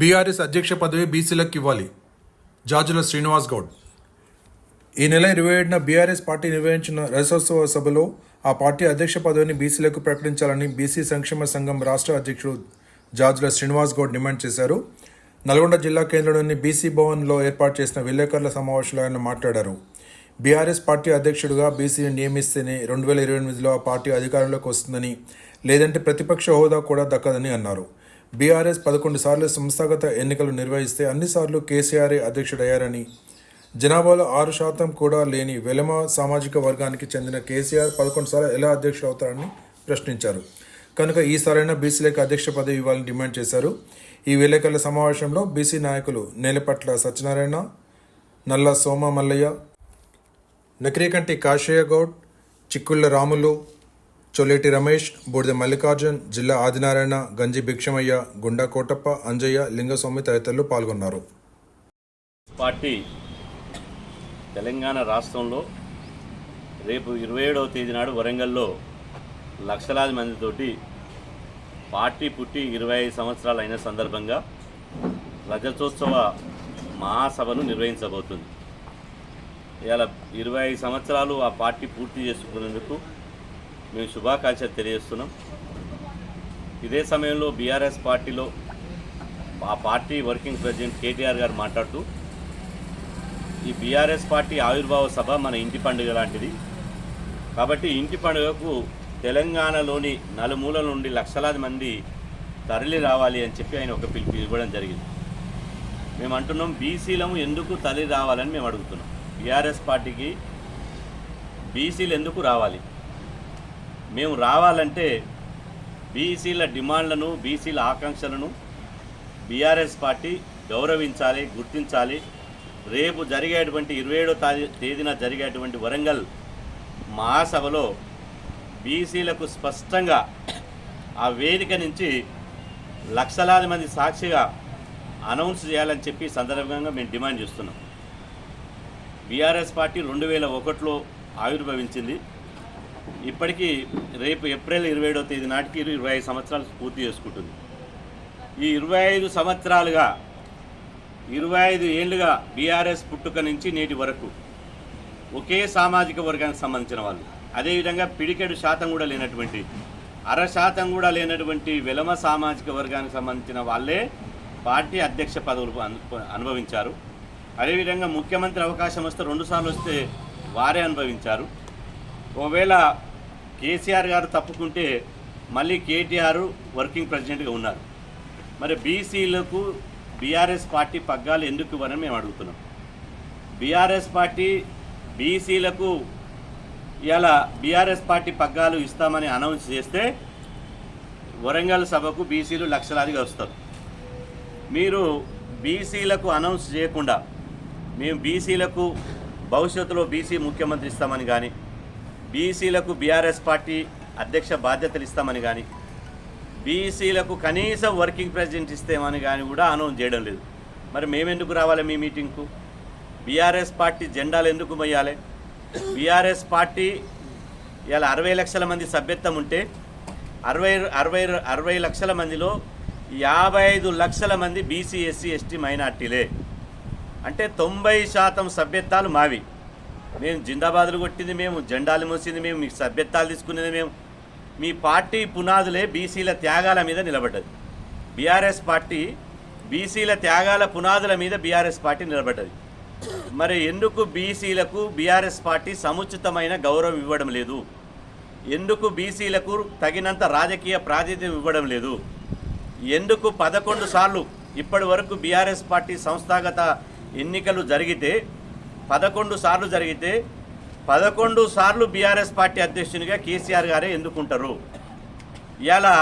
BRS అధ్యక్ష పదవి బీసీలకు ఇవ్వాలి. జార్జుల శ్రీనివాస్ గౌడ్. ఈ నెల ఇరవై ఏడున బీఆర్ఎస్ పార్టీ నిర్వహించిన రసోత్సవ సభలో ఆ పార్టీ అధ్యక్ష పదవిని బీసీలకు ప్రకటించాలని బీసీ సంక్షేమ సంఘం రాష్ట్ర అధ్యక్షుడు జార్జుల శ్రీనివాస్ గౌడ్ డిమాండ్ చేశారు. నల్గొండ జిల్లా కేంద్రంలోని బీసీ భవన్లో ఏర్పాటు చేసిన విలేకరుల సమావేశంలో ఆయన మాట్లాడారు. బీఆర్ఎస్ పార్టీ అధ్యక్షుడిగా బీసీని నియమిస్తేనే రెండు వేల ఇరవై ఎనిమిదిలో ఆ పార్టీ అధికారంలోకి వస్తుందని లేదంటే ప్రతిపక్ష హోదా కూడా దక్కదని అన్నారు. బీఆర్ఎస్ పదకొండు సార్లు సంస్థాగత ఎన్నికలు నిర్వహిస్తే అన్నిసార్లు కేసీఆర్ అధ్యక్షుడయ్యారని. జనాభాలో ఆరు శాతం కూడా లేని వెలమ సామాజిక వర్గానికి చెందిన కేసీఆర్ పదకొండు సార్లు ఎలా అధ్యక్షుడు అవుతారని ప్రశ్నించారు. కనుక ఈసారైనా బీసీలకు అధ్యక్ష పదవి ఇవ్వాలని డిమాండ్ చేశారు. ఈ విలేకరుల సమావేశంలో బీసీ నాయకులు నేలపట్ల సత్యనారాయణ నల్ల సోమ మల్లయ్య నకిరేకంటి కాశయ్య గౌడ్ చిక్కుళ్ళ రాములు చొల్లేటి రమేష్ బూడిద మల్లికార్జున్ జిల్లా ఆదినారాయణ గంజి భిక్షమయ్య గుండా కోటప్ప అంజయ్య లింగస్వామి తదితరులు పాల్గొన్నారు. పార్టీ తెలంగాణ రాష్ట్రంలో రేపు ఇరవై ఏడవ తేదీ నాడు వరంగల్లో లక్షలాది మందితోటి పార్టీ పుట్టి ఇరవై ఐదు సంవత్సరాలు అయిన సందర్భంగా రజతోత్సవ మహాసభను నిర్వహించబోతుంది. ఇవాళ ఇరవై ఐదు సంవత్సరాలు ఆ పార్టీ పూర్తి చేసుకునేందుకు మేము శుభాకాంక్షలు తెలియజేస్తున్నాం. ఇదే సమయంలో బీఆర్ఎస్ పార్టీలో ఆ పార్టీ వర్కింగ్ ప్రెసిడెంట్ కేటీఆర్ గారు మాట్లాడుతూ ఈ బీఆర్ఎస్ పార్టీ ఆవిర్భావ సభ మన ఇంటి పండుగ లాంటిది. కాబట్టి ఇంటి పండుగకు తెలంగాణలోని నలుమూలల నుండి లక్షలాది మంది తరలి రావాలి అని చెప్పి ఆయన ఒక పిలుపు ఇవ్వడం జరిగింది. మేము అంటున్నాం బీసీలము ఎందుకు తరలి రావాలని మేము అడుగుతున్నాం. బీఆర్ఎస్ పార్టీకి బీసీలు ఎందుకు రావాలి? మేము రావాలంటే బీసీల డిమాండ్లను బీసీల ఆకాంక్షలను బీఆర్ఎస్ పార్టీ గౌరవించాలి గుర్తించాలి. రేపు జరిగేటువంటి ఇరవై ఏడో తేదీన జరిగేటువంటి వరంగల్ మహాసభలో బీసీలకు స్పష్టంగా ఆ వేదిక నుంచి లక్షలాది మంది సాక్షిగా అనౌన్స్ చేయాలని చెప్పి సందర్భంగా మేము డిమాండ్ చేస్తున్నాం. బీఆర్ఎస్ పార్టీ రెండు వేల ఒకటిలో ఆవిర్భవించింది. ఇప్పటికీ రేపు ఏప్రిల్ ఇరవై ఏడవ తేదీ నాటికి ఇరవై ఐదు సంవత్సరాలు పూర్తి చేసుకుంటుంది. ఈ ఇరవై ఐదు సంవత్సరాలుగా ఇరవై ఐదు ఏళ్ళుగా బీఆర్ఎస్ పుట్టుక నుంచి నేటి వరకు ఒకే సామాజిక వర్గానికి సంబంధించిన వాళ్ళు. అదేవిధంగా పిడికెడు శాతం కూడా లేనటువంటి అర శాతం కూడా లేనటువంటి విలమ సామాజిక వర్గానికి సంబంధించిన వాళ్ళే పార్టీ అధ్యక్ష పదవులు అనుభవించారు. అదేవిధంగా ముఖ్యమంత్రి అవకాశం వస్తే రెండుసార్లు వస్తే వారే అనుభవించారు. ఒకవేళ కేసీఆర్ గారు తప్పుకుంటే మళ్ళీ కేటీఆర్ వర్కింగ్ ప్రెసిడెంట్గా ఉన్నారు. మరి బీసీలకు బీఆర్ఎస్ పార్టీ పగ్గాలు ఎందుకు ఇవ్వరని మేము అడుగుతున్నాం. బీఆర్ఎస్ పార్టీ బీసీలకు ఇలా బీఆర్ఎస్ పార్టీ పగ్గాలు ఇస్తామని అనౌన్స్ చేస్తే వరంగల్ సభకు బీసీలు లక్షలాదిగా వస్తారు. మీరు బీసీలకు అనౌన్స్ చేయకుండా మేము బీసీలకు భవిష్యత్తులో బీసీ ముఖ్యమంత్రి ఇస్తామని కానీ బీసీలకు బీఆర్ఎస్ పార్టీ అధ్యక్ష బాధ్యతలు ఇస్తామని కానీ బీసీలకు కనీసం వర్కింగ్ ప్రెసిడెంట్ ఇస్తామని కానీ కూడా అనౌన్స్ చేయడం లేదు. మరి మేమెందుకు రావాలి మీ మీటింగ్కు? బీఆర్ఎస్ పార్టీ జెండాలు ఎందుకు మొయ్యాలి? బీఆర్ఎస్ పార్టీ ఇలా అరవై లక్షల మంది సభ్యత్వం ఉంటే అరవై అరవై అరవై లక్షల మందిలో యాభై ఐదు లక్షల మంది బీసీ ఎస్సీ ఎస్టీ మైనార్టీలే. అంటే తొంభై శాతం సభ్యత్వాలు మావి. మేము జిందాబాదులు కొట్టింది మేము జెండాలు మూసింది మేము మీ సభ్యత్వాలు తీసుకునేది మేము. మీ పార్టీ పునాదులే బీసీల త్యాగాల మీద నిలబడ్డది. బీఆర్ఎస్ పార్టీ బీసీల త్యాగాల పునాదుల మీద బీఆర్ఎస్ పార్టీ నిలబడ్డది. మరి ఎందుకు బీసీలకు బీఆర్ఎస్ పార్టీ సముచితమైన గౌరవం ఇవ్వడం లేదు? ఎందుకు బీసీలకు తగినంత రాజకీయ ప్రాతినిధ్యం ఇవ్వడం లేదు? ఎందుకు పదకొండు సార్లు ఇప్పటి వరకు బీఆర్ఎస్ పార్టీ సంస్థాగత ఎన్నికలు జరిగితే పదకొండు సార్లు జరిగితే పదకొండు సార్లు బీఆర్ఎస్ పార్టీ అధ్యక్షునిగా కేసీఆర్ గారే ఎందుకుంటారు? ఇలా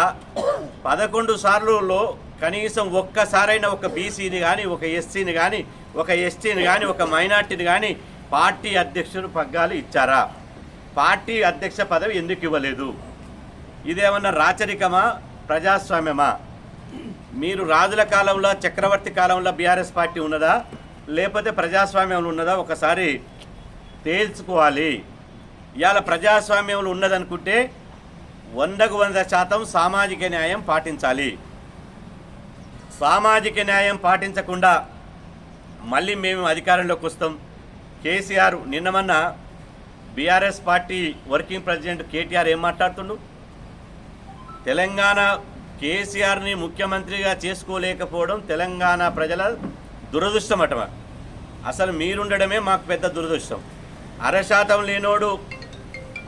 పదకొండు సార్లులో కనీసం ఒక్కసారైనా ఒక బీసీని కానీ ఒక ఎస్సీని కానీ ఒక ఎస్టీని కానీ ఒక మైనార్టీని కానీ పార్టీ అధ్యక్షుడు పగ్గాలు ఇచ్చారా? పార్టీ అధ్యక్ష పదవి ఎందుకు ఇవ్వలేదు? ఇదేమన్నా రాచరికమా ప్రజాస్వామ్యమా? మీరు రాజుల కాలంలో చక్రవర్తి కాలంలో బీఆర్ఎస్ పార్టీ ఉన్నదా? లేకపోతే ప్రజాస్వామ్యంలో ఉన్నదా? ఒకసారి తేల్చుకోవాలి. ఇవాళ ప్రజాస్వామ్యంలో ఉన్నదనుకుంటే వందకు వంద శాతం సామాజిక న్యాయం పాటించాలి. సామాజిక న్యాయం పాటించకుండా మళ్ళీ మేము అధికారంలోకి వస్తాం. KCR నిన్నమన్న BRS party working president KTR ఏం మాట్లాడుతుండు? తెలంగాణ కేసీఆర్ని ముఖ్యమంత్రిగా చేసుకోలేకపోవడం తెలంగాణ ప్రజల దురదృష్టం అటమ అసలు మీరుండడమే మాకు పెద్ద దురదృష్టం. అరశాతం లేనోడు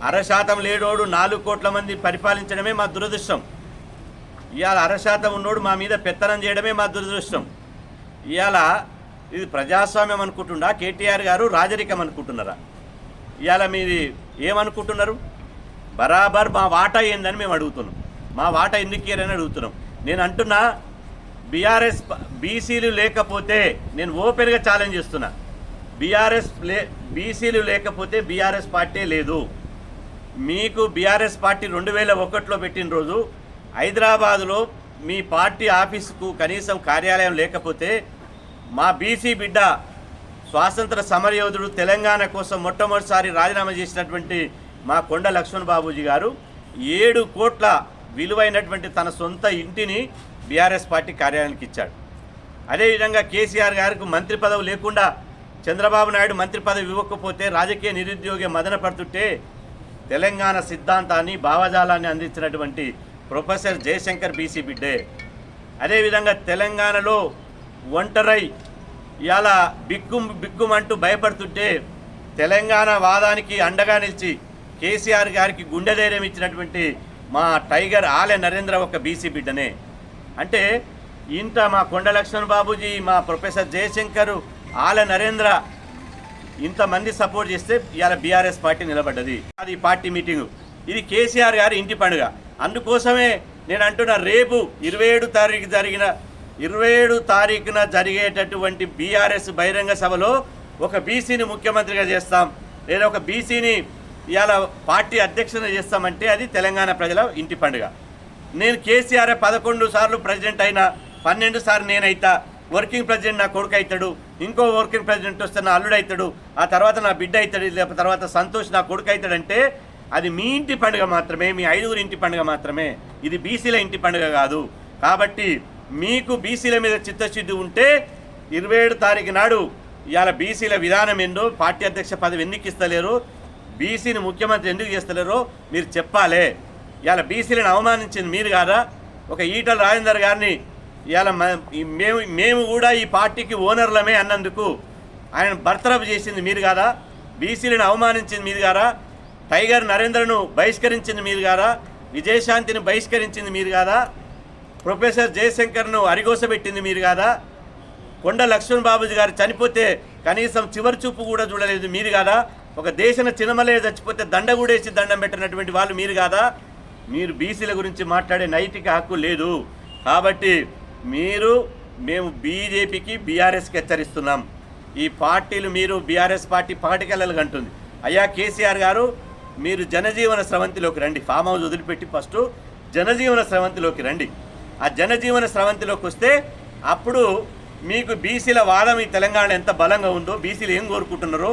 అరశాతం లేనోడు నాలుగు కోట్ల మంది పరిపాలించడమే మా దురదృష్టం. ఇవాళ అరశాతం ఉన్నోడు మా మీద పెత్తనం చేయడమే మా దురదృష్టం. ఇవాళ ఇది ప్రజాస్వామ్యం అనుకుంటుండా కేటీఆర్ గారు రాజరికం అనుకుంటున్నారా? ఇవాళ మీది ఏమనుకుంటున్నారు? బరాబర్ మా వాటా ఏందని మేము అడుగుతున్నాం. మా వాటా ఎందుకు ఇయ్యరని అడుగుతున్నాం. నేను అంటున్నా బీఆర్ఎస్ బీసీలు లేకపోతే నేను ఓపెన్గా ఛాలెంజ్ చేస్తున్నా. బీఆర్ఎస్ లే బీసీలు లేకపోతే బీఆర్ఎస్ పార్టీ లేదు. మీకు బీఆర్ఎస్ పార్టీ రెండు వేల ఒకటిలో పెట్టిన రోజు హైదరాబాదులో మీ పార్టీ ఆఫీసుకు కనీసం కార్యాలయం లేకపోతే మా బీసీ బిడ్డ స్వాతంత్ర సమరయోధుడు తెలంగాణ కోసం మొట్టమొదటిసారి రాజీనామా చేసినటువంటి మా కొండ లక్ష్మణ్ బాబూజీ గారు ఏడు కోట్ల విలువైనటువంటి తన సొంత ఇంటిని బీఆర్ఎస్ పార్టీ కార్యాలయానికి ఇచ్చాడు. అదేవిధంగా కేసీఆర్ గారికి మంత్రి పదవి లేకుండా చంద్రబాబు నాయుడు మంత్రి పదవి ఇవ్వకపోతే రాజకీయ నిరుద్యోగి మదన పడుతుంటే తెలంగాణ సిద్ధాంతాన్ని భావజాలాన్ని అందించినటువంటి ప్రొఫెసర్ జయశంకర్ బీసీ బిడ్డే. అదేవిధంగా తెలంగాణలో ఒంటరై ఇలా బిక్కుం బిక్కుమంటూ భయపడుతుంటే తెలంగాణ వాదానికి అండగా నిలిచి కేసీఆర్ గారికి గుండె ధైర్యం ఇచ్చినటువంటి మా టైగర్ ఆలయ నరేంద్ర ఒక బీసీ బిడ్డనే. అంటే ఇంత మా కొండ లక్ష్మణ్ బాబూజీ మా ప్రొఫెసర్ జయశంకర్ ఆల నరేంద్ర ఇంతమంది సపోర్ట్ చేస్తే ఇవాళ బీఆర్ఎస్ పార్టీ నిలబడ్డది. అది పార్టీ మీటింగు. ఇది కేసీఆర్ గారి ఇంటి పండుగ. అందుకోసమే నేను అంటున్నా రేపు ఇరవై ఏడు తారీఖు జరిగిన ఇరవై ఏడు తారీఖున జరిగేటటువంటి బీఆర్ఎస్ బహిరంగ సభలో ఒక బీసీని ముఖ్యమంత్రిగా చేస్తాం. లేదా ఒక బీసీని ఇవాళ పార్టీ అధ్యక్షత చేస్తామంటే అది తెలంగాణ ప్రజల ఇంటి పండుగ. నేను కేసీఆర్ పదకొండు సార్లు ప్రెసిడెంట్ అయినా పన్నెండు సార్లు నేనైతా వర్కింగ్ ప్రెసిడెంట్ నా కొడుకు అవుతాడు ఇంకో వర్కింగ్ ప్రెసిడెంట్ వస్తే నా అల్లుడు అవుతాడు ఆ తర్వాత నా బిడ్డ అవుతాడు లేకపోతే తర్వాత సంతోష్ నా కొడుకు అవుతాడంటే అది మీ ఇంటి పండుగ మాత్రమే మీ ఐదుగురు ఇంటి పండుగ మాత్రమే. ఇది బీసీల ఇంటి పండుగ కాదు. కాబట్టి మీకు బీసీల మీద చిత్తశుద్ధి ఉంటే ఇరవై ఏడు తారీఖు నాడు ఇవాళ బీసీల విధానం ఏందో పార్టీ అధ్యక్ష పదవి ఎందుకు ఇస్తలేరు? బీసీని ముఖ్యమంత్రి ఎందుకు చేస్తలేరో మీరు చెప్పాలి. ఇవాళ బీసీలను అవమానించింది మీరు కాదా? ఒక ఈటల రాజేందర్ గారిని ఇవాళ మ- మేము మేము కూడా ఈ పార్టీకి ఓనర్లమే అన్నందుకు ఆయన బర్తరఫ్ చేసింది మీరు కాదా? బీసీలను అవమానించింది మీరు కాదా టైగర్ నరేంద్రను బహిష్కరించింది మీరు కాదా విజయశాంతిని బహిష్కరించింది మీరు కాదా? ప్రొఫెసర్ జయశంకర్ను అరిగోసబెట్టింది మీరు కాదా? కొండ లక్ష్మణ్ బాబుజీ గారు చనిపోతే కనీసం చివరి చూపు కూడా చూడలేదు మీరు కాదా? ఒక దేశన చినమలే చచ్చిపోతే దండ కూడా దండం పెట్టినటువంటి వాళ్ళు మీరు కాదా? మీరు బీసీల గురించి మాట్లాడే నైతిక హక్కు లేదు. కాబట్టి మీరు మేము బీజేపీకి బీఆర్ఎస్కి హెచ్చరిస్తున్నాం. ఈ పార్టీలు మీరు బీఆర్ఎస్ పార్టీ పాటికెళ్ళలు అంటుంది అయ్యా కేసీఆర్ గారు మీరు జనజీవన స్రవంతిలోకి రండి. ఫామ్ హౌస్ వదిలిపెట్టి ఫస్ట్ జనజీవన స్రవంతిలోకి రండి. ఆ జనజీవన స్రవంతిలోకి వస్తే అప్పుడు మీకు బీసీల వాదం ఈ తెలంగాణ ఎంత బలంగా ఉందో బీసీలు ఏం కోరుకుంటున్నారో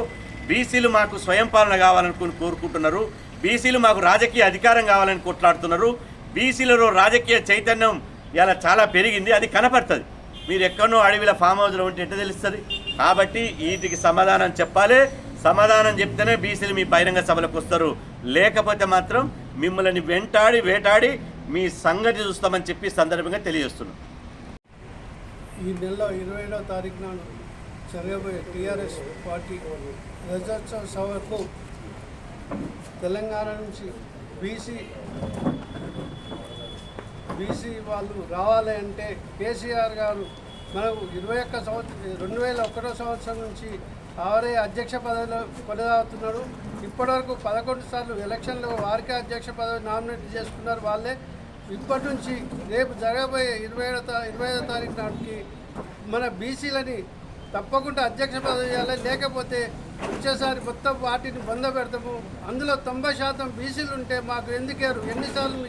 బీసీలు మాకు స్వయం పాలన కావాలనుకుని కోరుకుంటున్నారు బీసీలు మాకు రాజకీయ అధికారం కావాలని కొట్లాడుతున్నారు. బీసీలలో రాజకీయ చైతన్యం ఇలా చాలా పెరిగింది అది కనపడుతుంది. మీరు ఎక్కడో అడవిల ఫామ్ హౌస్లో ఉంటే ఎట్ట తెలుస్తుంది? కాబట్టి వీటికి సమాధానం చెప్పాలి. సమాధానం చెప్తేనే బీసీలు మీ బహిరంగ సభలకు వస్తారు. లేకపోతే మాత్రం మిమ్మల్ని వెంటాడి వేటాడి మీ సంగతి చూస్తామని చెప్పి సందర్భంగా తెలియజేస్తున్నాం. ఈ నెల ఇరవై ఏడవ తారీఖు నాడు జరగబోయే టీఆర్ఎస్ పార్టీ రజోత్సవ సభకు తెలంగాణ నుంచి బీసీ బీసీ వాళ్ళు రావాలి అంటే కేసీఆర్ గారు మనకు ఇరవై ఒక్క సంవత్సరం రెండు వేల ఒకటో సంవత్సరం నుంచి ఆరే అధ్యక్ష పదవిలో కొనసాగుతున్నాడు ఇప్పటివరకు పదకొండు సార్లు ఎలక్షన్లో వారికే అధ్యక్ష పదవి నామినేట్ చేసుకున్నారు వాళ్ళే. ఇప్పటి నుంచి రేపు జరగబోయే ఇరవై ఏడో తా ఇరవై ఐదో తారీఖు నాటికి మన బీసీలని తప్పకుండా అధ్యక్ష పదవి చేయాలి లేకపోతే వచ్చేసారి మొత్తం వాటిని బంద పెడతాము. అందులో తొంభై శాతం బీసీలు ఉంటే మాకు ఎందుకేరు ఎన్నిసార్లు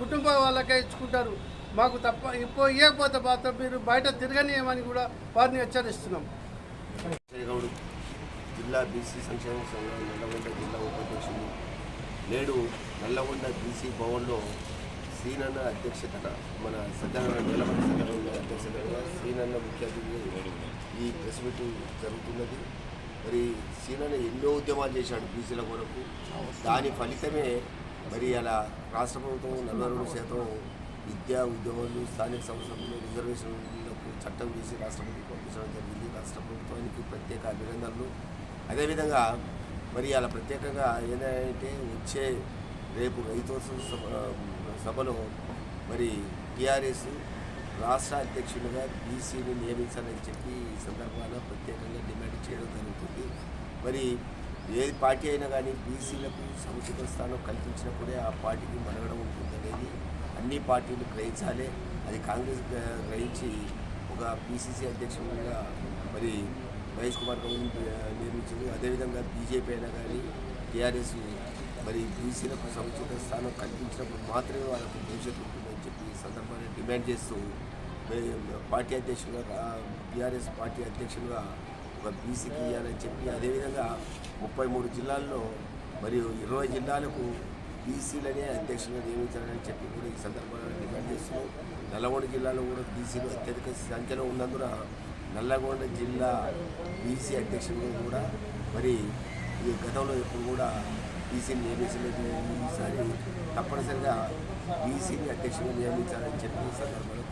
కుటుంబ వాళ్ళకే ఇచ్చుకుంటారు? మాకు తప్ప ఇప్పుడు ఇవ్వకపోతే మాత్రం మీరు బయట తిరగనీయమని కూడా వారిని హెచ్చరిస్తున్నాం. జిల్లా బీసీ సంక్షేమ సంఘం నల్లగొండ జిల్లా ఉపాధ్యక్షులు నేడు నల్లగొండ బీసీ భవన్లో శ్రీనన్న అధ్యక్షతన మన సత్యనారాయణ నిలబడి సత్యనారాయణ అధ్యక్షతన శ్రీనన్న ముఖ్య అతిథి ఈ ప్రెస్ మీటింగ్ జరుగుతున్నది. మరి సీనలో ఎన్నో ఉద్యమాలు చేశాడు బీసీల కొరకు. దాని ఫలితమే మరి అలా రాష్ట్ర ప్రభుత్వం నలభై రెండు శాతం విద్యా ఉద్యోగాలు స్థానిక సంస్థలు రిజర్వేషన్లకు చట్టం చేసి ప్రభుత్వం పంపించడం జరిగింది. రాష్ట్ర ప్రభుత్వానికి ప్రత్యేక అభినందనలు. అదేవిధంగా మరి అలా ప్రత్యేకంగా ఏంటంటే వచ్చే రేపు రైతోత్సవ సభ సభలో మరి టీఆర్ఎస్ రాష్ట్ర అధ్యక్షులుగా బీసీని నియమించాలని చెప్పి ఈ సందర్భాన ప్రత్యేకంగా డిమాండ్ చేయడం జరుగుతుంది. మరి ఏ పార్టీ అయినా కానీ బీసీలకు సముచిత స్థానం కల్పించినప్పుడే ఆ పార్టీకి మనగడ ఉంటుందనేది అన్ని పార్టీలు గ్రహించాలి. అది కాంగ్రెస్ గ్రహించి ఒక పీసీసీ అధ్యక్షునిగా మరి మహేష్ కుమార్ గౌడ్ నియమించింది. అదేవిధంగా బీజేపీ అయినా కానీ టీఆర్ఎస్ మరి బీసీలకు సముచిత స్థానం కల్పించినప్పుడు మాత్రమే వాళ్ళకు భవిష్యత్తు ఉంటుంది. చెప్పి ఈ సందర్భాన్ని డిమాండ్ చేస్తూ పార్టీ అధ్యక్షులుగా బీఆర్ఎస్ పార్టీ అధ్యక్షులుగా ఒక బీసీకి ఇవ్వాలని చెప్పి అదేవిధంగా ముప్పై మూడు జిల్లాల్లో మరియు ఇరవై జిల్లాలకు బీసీలనే అధ్యక్షులుగా నియమించాలని చెప్పి కూడా ఈ సందర్భంగా డిమాండ్ చేస్తున్నాం నల్లగొండ జిల్లాలో కూడా బీసీలు అత్యధిక సంఖ్యలో ఉన్నందున నల్లగొండ జిల్లా బీసీ అధ్యక్షులు కూడా మరి ఈ గతంలో ఎప్పుడు కూడా బీసీని నియమించలేదు. ఈసారి తప్పనిసరిగా బీసీని అధ్యక్షులుగా నియమించాలని చెప్పిన సందర్భంలో